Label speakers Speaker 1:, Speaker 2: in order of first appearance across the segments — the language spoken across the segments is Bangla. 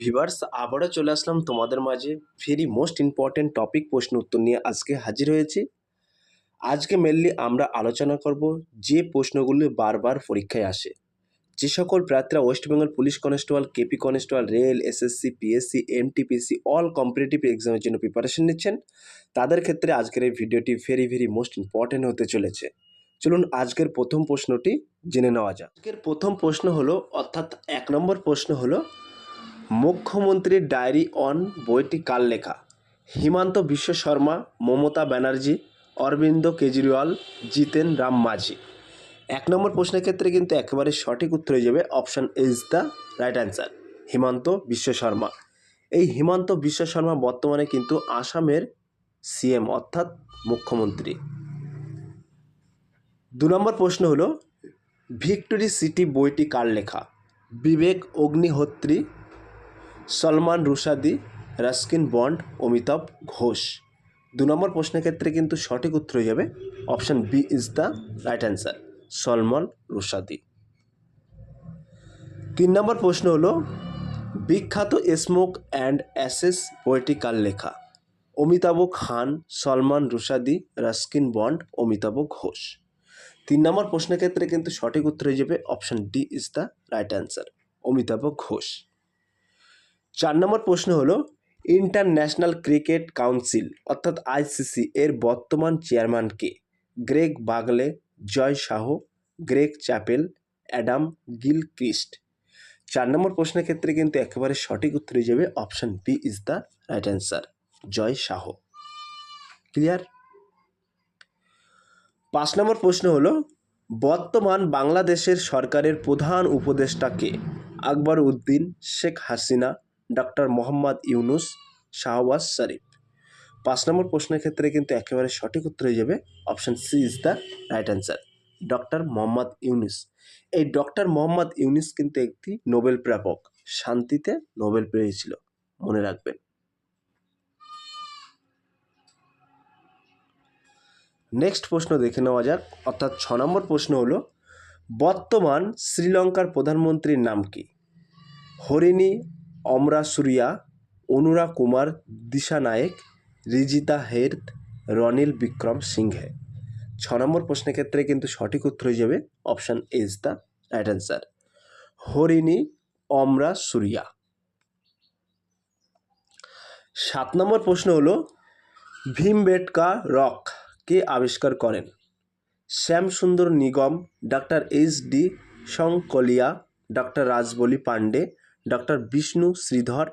Speaker 1: ভিভার্স আবারও চলে আসলাম তোমাদের মাঝে ভেরি মোস্ট ইম্পর্টেন্ট টপিক প্রশ্ন উত্তর নিয়ে আজকে হাজির হয়েছি। আজকে মেনলি আমরা আলোচনা করব যে প্রশ্নগুলি বারবার পরীক্ষায় আসে। যে সকল প্রার্থীরা West Bengal police constable KP constable rail SSC PSC MTPC all competitive এক্সামের জন্য প্রিপারেশন নিচ্ছেন। তাদের ক্ষেত্রে আজকের এই ভিডিওটি ভেরি ভেরি মোস্ট ইম্পর্টেন্ট হতে চলেছে। চলুন আজকের প্রথম প্রশ্নটি জেনে নেওয়া যাক। আজকের প্রথম প্রশ্ন হলো, অর্থাৎ এক নম্বর প্রশ্ন হলো মুখ্যমন্ত্রীর ডায়েরি অন বইটি কার লেখা? হিমান্ত বিশ্ব শর্মা, মমতা ব্যানার্জি, অরবিন্দ কেজরিওয়াল, জিতেন রাম মাঝি। এক নম্বর প্রশ্নের ক্ষেত্রে কিন্তু একেবারে সঠিক উত্তর হয়ে যাবে option is the right answer Himanta Biswa Sarma. এই হিমান্ত বিশ্ব শর্মা বর্তমানে কিন্তু আসামের সিএম অর্থাৎ মুখ্যমন্ত্রী। দু নম্বর প্রশ্ন হলো, ভিক্টোরি সিটি বইটি কার লেখা? Vivek Agnihotri Salman, Rushdie, Ruskin, Bond, Amitav Ghosh. দু নম্বর প্রশ্নের ক্ষেত্রে কিন্তু সঠিক উত্তর হয়ে যাবে option B is the right answer Salman Rushdie. তিন নম্বর প্রশ্ন হলো, বিখ্যাত স্মোক অ্যান্ড অ্যাসেস বইটি কার লেখা, অমিতাভ খান, সলমান, রুশাদি, রাস্কিন, বন্ড, অমিতাভ ঘোষ। তিন নম্বর প্রশ্নের ক্ষেত্রে কিন্তু সঠিক উত্তর হয়ে যাবে option D is the right answer, Amitav Ghosh. চার নম্বর প্রশ্ন হলো, ইন্টারন্যাশনাল ক্রিকেট কাউন্সিল অর্থাৎ আইসিসি, এর বর্তমান চেয়ারম্যান কে? Greg Barclay, Jay Shah, Greg Chappell, Adam Gilchrist চার নম্বর প্রশ্নের ক্ষেত্রে কিন্তু একেবারে সঠিক উত্তর হয়ে যাবে option B is the right answer, Jay Shah. Clear? পাঁচ নম্বর প্রশ্ন হলো, বর্তমান বাংলাদেশের সরকারের প্রধান উপদেষ্টা কে? আকবর উদ্দিন, শেখ হাসিনা ডক্টর মোহাম্মদ ইউনুস শাহবাজ শরীফ। পাঁচ নম্বর প্রশ্নের ক্ষেত্রে কিন্তু একেবারে সঠিক উত্তর হয়ে যাবে option C is the right answer doctor Mohammad Yunus. এই ডক্টর মোহাম্মদ ইউনুস কিন্তু একটি নোবেল প্রাপক, শান্তিতে নোবেল পেয়েছিল, মনে রাখবেন। নেক্সট প্রশ্ন দেখে নেওয়া যাক, অর্থাৎ ছ নম্বর প্রশ্ন হলো, বর্তমান শ্রীলঙ্কার প্রধানমন্ত্রীর নাম কি? হরিণী অমরা সুরিয়া, অনুরা কুমার, দিশা নায়েক, রিজিতা হেরত, রনিল বিক্রম সিংহে। ছ নম্বর প্রশ্নের ক্ষেত্রে কিন্তু সঠিক উত্তর হয়ে যাবে option is the right answer. Harini, Amara Suriya. সাত নম্বর প্রশ্ন হলো, ভীমবেটকা রক কে আবিষ্কার করেন? Shyamsundar Nigam doctor H D Sankalia doctor Rajbali Pandey doctor Vishnu Shridhar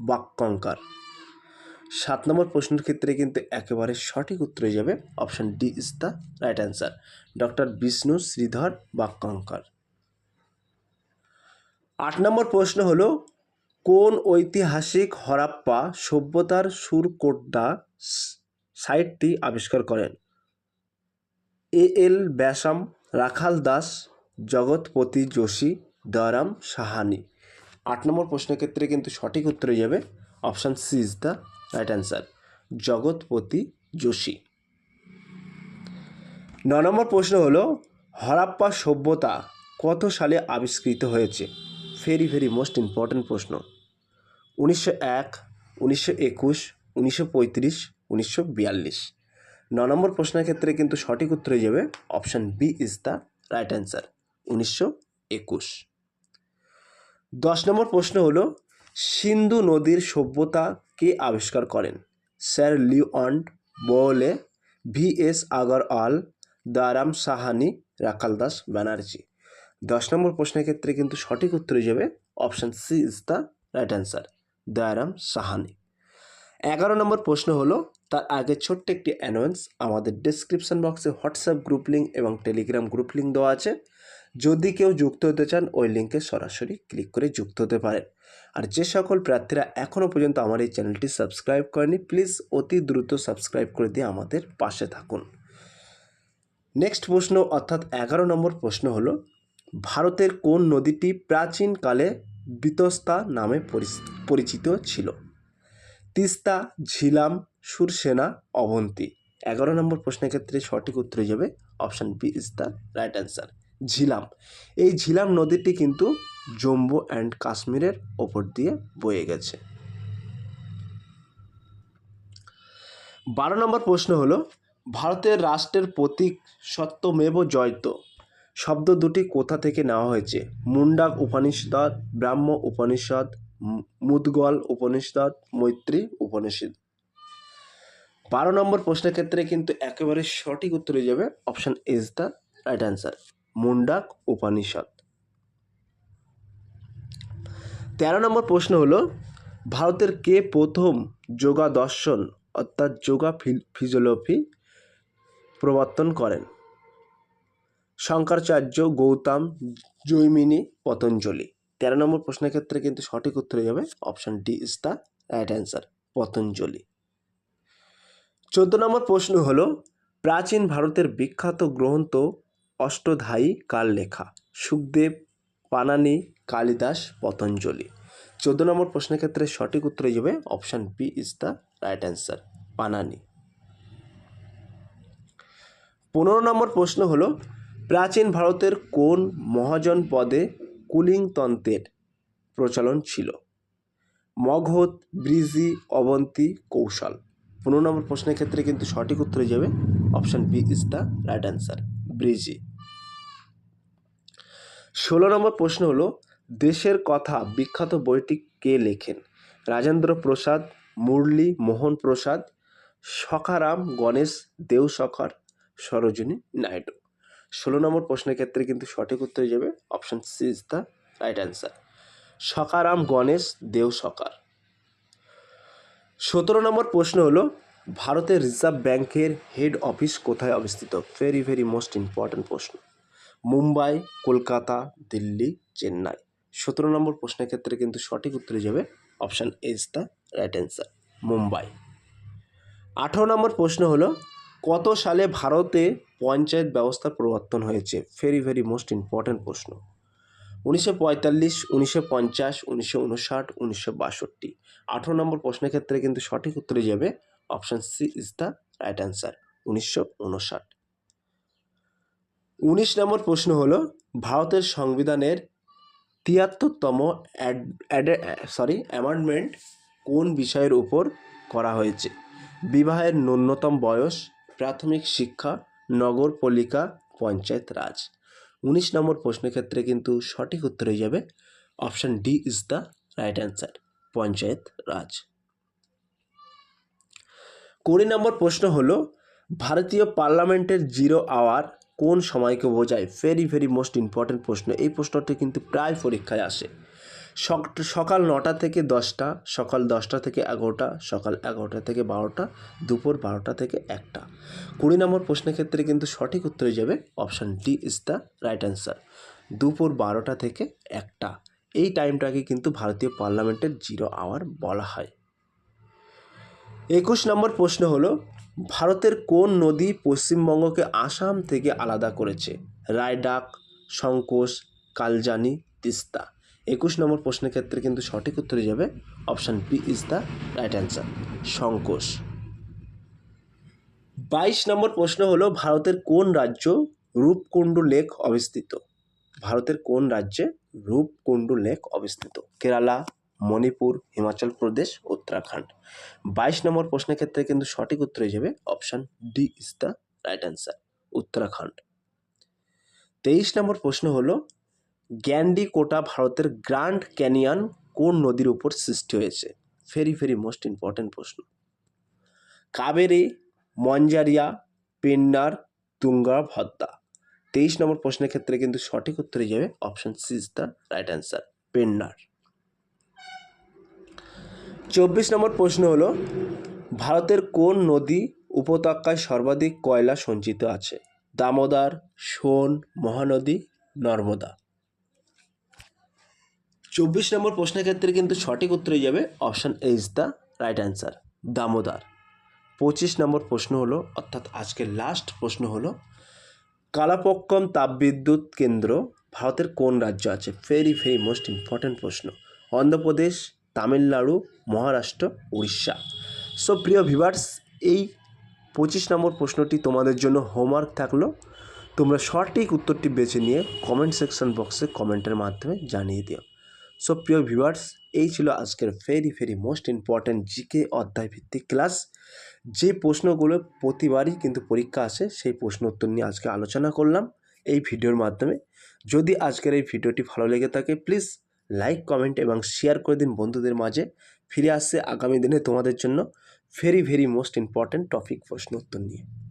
Speaker 1: Wakankar সাত নম্বর প্রশ্নের ক্ষেত্রে কিন্তু একেবারে সঠিক উত্তর হয়ে যাবে option D is the right answer. Doctor Vishnu Shridhar Wakankar আট নম্বর প্রশ্ন হলো, কোন ঐতিহাসিক হরাপ্পা সভ্যতার সুরকোট্টা সাইটটি আবিষ্কার করেন? A L Basham, Rakhal Das, Jagatpati Joshi, Dayaram Sahni. আট নম্বর প্রশ্নের ক্ষেত্রে কিন্তু সঠিক উত্তর যাবে option C is the right answer. Jagatpati Joshi. ন নম্বর প্রশ্ন হলো, হরাপ্পা সভ্যতা কত সালে আবিষ্কৃত হয়েছে? ভেরি ভেরি মোস্ট ইম্পর্ট্যান্ট প্রশ্ন। উনিশশো এক, উনিশশো একুশ, উনিশশো পঁয়ত্রিশ, উনিশশো বিয়াল্লিশ। ন নম্বর প্রশ্নের ক্ষেত্রে কিন্তু সঠিক উত্তর যাবে option B is the right answer, উনিশশো একুশ। দশ নম্বর প্রশ্ন হলো, সিন্ধু নদীর সভ্যতা কে আবিষ্কার করেন? Sir Leonard Woolley, V S Agarwal, Dayaram Sahani, Rakhal Das Banerjee. দশ নম্বর প্রশ্নের ক্ষেত্রে কিন্তু সঠিক উত্তর হিসেবে option C is the right answer Dayaram Sahani. এগারো নম্বর প্রশ্ন হলো, তার আগে ছোট্ট একটি অ্যানোয়েন্স আমাদের ডিসক্রিপশন বক্সে হোয়াটসঅ্যাপ গ্রুপ লিঙ্ক এবং টেলিগ্রাম গ্রুপ লিঙ্ক দেওয়া আছে। যদি কেউ যুক্ত হতে চান, ওই লিঙ্কে সরাসরি ক্লিক করে যুক্ত হতে পারেন। আর যে সকল প্রার্থীরা এখনও পর্যন্ত আমার এই চ্যানেলটি সাবস্ক্রাইব করেনি প্লিজ অতি দ্রুত সাবস্ক্রাইব করে দিয়ে আমাদের পাশে থাকুন। নেক্সট প্রশ্ন, অর্থাৎ এগারো নম্বর প্রশ্ন হলো, ভারতের কোন নদীটি প্রাচীনকালে বিতস্তা নামে পরিচিত ছিল? তিস্তা, ঝিলাম, সুরসেনা, অবন্তী। এগারো নম্বর প্রশ্নের ক্ষেত্রে সঠিক উত্তর যাবে option B is the right answer Jhelum. এই ঝিলাম নদীটি কিন্তু জম্মু অ্যান্ড কাশ্মীরের ওপর দিয়ে বয়ে গেছে। বারো নম্বর প্রশ্ন হলো, ভারতের রাষ্ট্রের প্রতীক সত্যমেব জয়ত। শব্দ দুটি কোথা থেকে নেওয়া হয়েছে? মুন্ডাক উপনিষদ, ব্রাহ্ম উপনিষদ, মুদগল উপনিষদ, মৈত্রী উপনিষদ। বারো নম্বর প্রশ্নের ক্ষেত্রে কিন্তু একেবারে সঠিক উত্তর হয়ে যাবে option is the right answer. Mundak Upanishad. তেরো নম্বর প্রশ্ন হলো, ভারতের কে প্রথম যোগা দর্শন অর্থাৎ যোগা ফিজিওলফি প্রবর্তন করেন? শঙ্করাচার্য গৌতম জৈমিনী পতঞ্জলি। তেরো নম্বর প্রশ্নের ক্ষেত্রে কিন্তু সঠিক উত্তর হয়ে যাবে option D is the right answer Patanjali. চোদ্দ নম্বর প্রশ্ন হলো, প্রাচীন ভারতের বিখ্যাত গ্রন্থ অষ্টধায়ী কার লেখা সুখদেব পানানি, কালিদাস, পতঞ্জলি। চোদ্দ নম্বর প্রশ্নের ক্ষেত্রে সঠিক উত্তর হিসেবে option B is the right answer Panini. পনেরো নম্বর প্রশ্ন হলো, প্রাচীন ভারতের কোন মহাজন পদে কুলিং তন্ত্রের প্রচলন ছিল? মগধ ব্রিজি, অবন্তী, কৌশল। পনেরো নম্বর প্রশ্নের ক্ষেত্রে কিন্তু সঠিক উত্তর যাবে option B is the right answer Vrijji. ষোলো নম্বর প্রশ্ন হলো, দেশের কথা বিখ্যাত বইটি কে লেখেন? রাজেন্দ্র প্রসাদ, মুরলী মোহন প্রসাদ, সখারাম গণেশ দেওশখর সরোজিনী নাইডু। ষোলো নম্বর প্রশ্নের ক্ষেত্রে কিন্তু সঠিক উত্তর যাবে option C is the right answer Sakharam Ganesh Deuskar সতেরো নম্বর প্রশ্ন হলো, ভারতের রিজার্ভ ব্যাংকের হেড অফিস কোথায় অবস্থিত? ভেরি ভেরি মোস্ট ইম্পর্ট্যান্ট প্রশ্ন। মুম্বাই, কলকাতা, দিল্লি, চেন্নাই। সতেরো নম্বর প্রশ্নের ক্ষেত্রে কিন্তু সঠিক উত্তর যাবে option is the right answer Mumbai. আঠারো নম্বর প্রশ্ন হলো, কত সালে ভারতে পঞ্চায়েত ব্যবস্থার প্রবর্তন হয়েছে? ভেরি ভেরি মোস্ট ইম্পর্ট্যান্ট প্রশ্ন। উনিশশো পঁয়তাল্লিশ, উনিশশো পঞ্চাশ, উনিশশো উনষাট, উনিশশো বাষট্টি। আঠারো নম্বর প্রশ্নের ক্ষেত্রে কিন্তু সঠিক উত্তরে যাবে option C is the right answer উনিশশো উনষাট। উনিশ নম্বর প্রশ্ন হলো, ভারতের সংবিধানের তিয়াত্তরতম সরি অ্যামেন্ডমেন্ট কোন বিষয়ের উপর করা হয়েছে? বিবাহের ন্যূনতম বয়স, প্রাথমিক শিক্ষা নগরপালিকা পঞ্চায়েত রাজ। উনিশ নম্বর প্রশ্নের ক্ষেত্রে কিন্তু সঠিক উত্তর হয়ে যাবে option D is the right answer panchayat raj. কুড়ি নম্বর প্রশ্ন হলো, ভারতীয় পার্লামেন্টের জিরো আওয়ার কোন সময়কে বোঝায়? ভেরি ভেরি মোস্ট ইম্পর্ট্যান্ট প্রশ্ন। এই প্রশ্নটি কিন্তু প্রায় পরীক্ষায় আসে। সক- সকাল নটা থেকে দশটা, সকাল দশটা থেকে এগারোটা, সকাল এগারোটা থেকে বারোটা, দুপুর বারোটা থেকে একটা। কুড়ি নম্বর প্রশ্নের ক্ষেত্রে কিন্তু সঠিক উত্তর যাবে option D is the right answer দুপুর বারোটা থেকে একটা। এই টাইমটাকে কিন্তু ভারতীয় পার্লামেন্টের জিরো আওয়ার বলা হয়। একুশ নম্বর প্রশ্ন হলো ভারতের কোন নদী পশ্চিমবঙ্গকে আসাম থেকে আলাদা করেছে? রায়ডাক সংকোষ কালজানি, তিস্তা। একুশ নম্বর প্রশ্নের ক্ষেত্রে কিন্তু সঠিক উত্তর যাবে option B is the right answer Sankosh বাইশ নম্বর প্রশ্ন হলো, ভারতের কোন রাজ্য রূপকুণ্ডু লেক অবস্থিত? ভারতের কোন রাজ্যে রূপকুণ্ডু লেক অবস্থিত? কেরালা মণিপুর, হিমাচল প্রদেশ, উত্তরাখণ্ড। বাইশ নম্বর প্রশ্নের ক্ষেত্রে কিন্তু সঠিক উত্তর হিসেবে option D is the right answer Uttarakhand. তেইশ নম্বর প্রশ্ন হলো গ্যান্ডি কোটা ভারতের গ্র্যান্ড ক্যানিয়ন কোন নদীর উপর সৃষ্টি হয়েছে? ভেরি ভেরি মোস্ট ইম্পর্ট্যান্ট প্রশ্ন। কাবেরী, মঞ্জারিয়া, পেন্নার তুঙ্গা ভদ্রা তেইশ নম্বর প্রশ্নের ক্ষেত্রে কিন্তু সঠিক উত্তরে যাবে option C is the right answer Penner. চব্বিশ নম্বর প্রশ্ন হলো, ভারতের কোন নদী উপত্যকায় সর্বাধিক কয়লা সঞ্চিত আছে? দামোদর, সোন, মহানদী, নর্মদা। চব্বিশ নম্বর প্রশ্নের ক্ষেত্রে কিন্তু সঠিক উত্তরে যাবে option A is the right answer Damodar. পঁচিশ নম্বর প্রশ্ন হলো, অর্থাৎ আজকের লাস্ট প্রশ্ন হলো, কালাপক্কম তাপবিদ্যুৎ কেন্দ্র ভারতের কোন রাজ্য আছে? ভেরি ভেরি মোস্ট ইম্পর্ট্যান্ট প্রশ্ন। অন্ধ্রপ্রদেশ তামিলনাড়ু, মহারাষ্ট্র, উড়িষ্যা। সো প্রিয় ভিভার্স এই পঁচিশ নম্বর প্রশ্নটি তোমাদের জন্য হোমওয়ার্ক থাকল। তোমরা সঠিক উত্তরটি বেছে নিয়ে কমেন্ট সেকশন বক্সে কমেন্টের মাধ্যমে জানিয়ে দিও। সো প্রিয় ভিউয়ার্স এই ছিল আজকের very very most important GK অধ্যায় ভিত্তিক ক্লাস যে প্রশ্নগুলো প্রতিবারই কিন্তু পরীক্ষা আসে, সেই প্রশ্ন উত্তর নিয়ে আজকে আলোচনা করলাম। এই ভিডিওর মাধ্যমে। যদি আজকের এই ভিডিওটি ভালো লেগে থাকে প্লিজ লাইক কমেন্ট এবং শেয়ার করে দিন বন্ধুদের মাঝে। ফিরে আসছে আগামী দিনে তোমাদের জন্য very very most important topic প্রশ্ন উত্তর নিয়ে।